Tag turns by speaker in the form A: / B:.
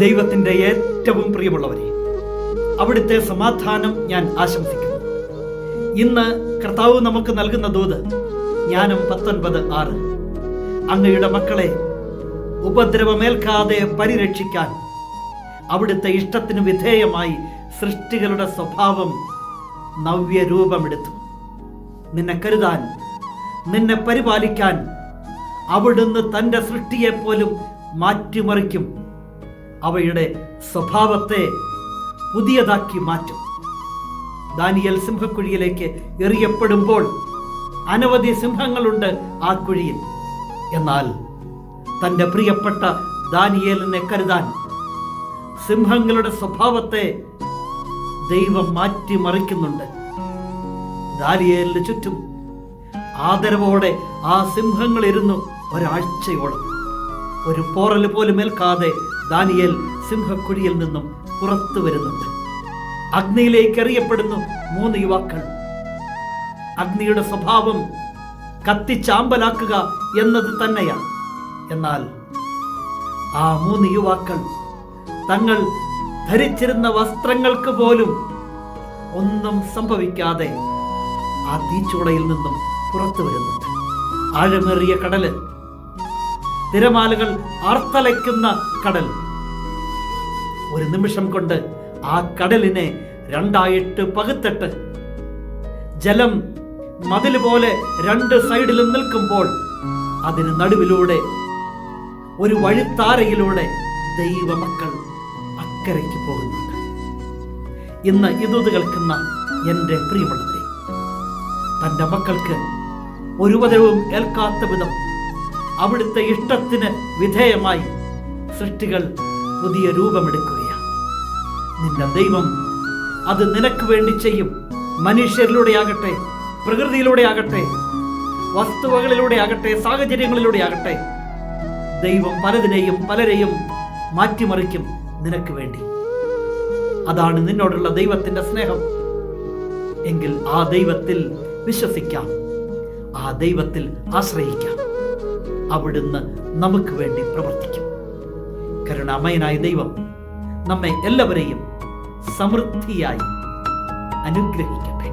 A: ദൈവത്തിന്റെ ഏറ്റവും പ്രിയമുള്ളവരെ അവിടുത്തെ സമാധാനം ഞാൻ ആശംസിക്കുന്നു. ഇന്ന് കർത്താവ് നമുക്ക് നൽകുന്ന ദൂത് ജ്ഞാനം പത്തൊൻപത് ആറ്. അങ്ങയുടെ മക്കളെ ഉപദ്രവമേൽക്കാതെ പരിരക്ഷിക്കാൻ അവിടുത്തെ ഇഷ്ടത്തിന് വിധേയമായി സൃഷ്ടികളുടെ സ്വഭാവം നവ്യരൂപമെടുത്തു. നിന്നെ കരുതാൻ നിന്നെ പരിപാലിക്കാൻ അവിടുന്ന് തന്റെ സൃഷ്ടിയെപ്പോലും മാറ്റിമറിക്കും. അവയുടെ സ്വഭാവത്തെ പുതിയതാക്കി മാറ്റും. ദാനിയൽ സിംഹക്കുഴിയിലേക്ക് എറിയപ്പെടുമ്പോൾ അനവധി സിംഹങ്ങളുണ്ട് ആ കുഴിയിൽ. എന്നാൽ തന്റെ പ്രിയപ്പെട്ട ദാനിയേലിനെ കരുതാൻ സിംഹങ്ങളുടെ സ്വഭാവത്തെ ദൈവം മാറ്റിമറിക്കുന്നുണ്ട്. ദാനിയേലിന് ചുറ്റും ആദരവോടെ ആ സിംഹങ്ങൾ ഇരുന്നു ഒരാഴ്ചയോളം. ഒരു പോറൽ പോലും ഏൽക്കാതെ ദാനിയേൽ സിംഹക്കുഴിയിൽ നിന്നും പുറത്തു വരുന്നുണ്ട്. അഗ്നിയിലേക്ക് എറിയപ്പെടുന്നു മൂന്ന് യുവാക്കൾ. അഗ്നിയുടെ സ്വഭാവം കത്തിച്ചാമ്പലാക്കുക എന്നത് തന്നെയാണ്. എന്നാൽ ആ മൂന്ന് യുവാക്കൾ തങ്ങൾ ധരിച്ചിരുന്ന വസ്ത്രങ്ങൾക്ക് പോലും ഒന്നും സംഭവിക്കാതെ ആ തീച്ചൂളയിൽ നിന്നും പുറത്തു വരുന്നുണ്ട്. ആഴമേറിയ കടൽ തിരമാലകൾ ആർത്തലയ്ക്കുന്ന കടൽ. ഒരു നിമിഷം കൊണ്ട് ആ കടലിനെ രണ്ടായിട്ട് പകുത്തിട്ട്. ജലം മതിൽ പോലെ രണ്ട് സൈഡിലും നിൽക്കുമ്പോൾ അതിന് നടുവിലൂടെ ഒരു വഴിത്താരയിലൂടെ ദൈവമക്കൾ അക്കരയ്ക്ക് പോകുന്നുണ്ട്. ഇന്ന് ഇതുത് കേൾക്കുന്ന എന്റെ പ്രിയമുള്ളവരെ തന്റെ മക്കൾക്ക് ഒരു ഉപദ്രവവും ഏൽക്കാത്ത വിധം അവിടുത്തെ ഇഷ്ടത്തിന് വിധേയമായി സൃഷ്ടികൾ പുതിയ രൂപമെടുക്കുകയാണ്. നിന്റെ ദൈവം അത് നിനക്ക് വേണ്ടി ചെയ്യും. മനുഷ്യരിലൂടെ ആകട്ടെ പ്രകൃതിയിലൂടെ ആകട്ടെ വസ്തുവകളിലൂടെ ആകട്ടെ സാഹചര്യങ്ങളിലൂടെ ആകട്ടെ ദൈവം പലതിനെയും പലരെയും മാറ്റിമറിക്കും നിനക്ക് വേണ്ടി. അതാണ് നിന്നോടുള്ള ദൈവത്തിന്റെ സ്നേഹം. എങ്കിൽ ആ ദൈവത്തിൽ വിശ്വസിക്കാം ആ ദൈവത്തിൽ ആശ്രയിക്കാം. അവിടുന്ന് നമുക്ക് വേണ്ടി പ്രവർത്തിക്കും. കരുണാമയനായ ദൈവം നമ്മെ എല്ലാവരെയും സമൃദ്ധിയായി അനുഗ്രഹിക്കട്ടെ.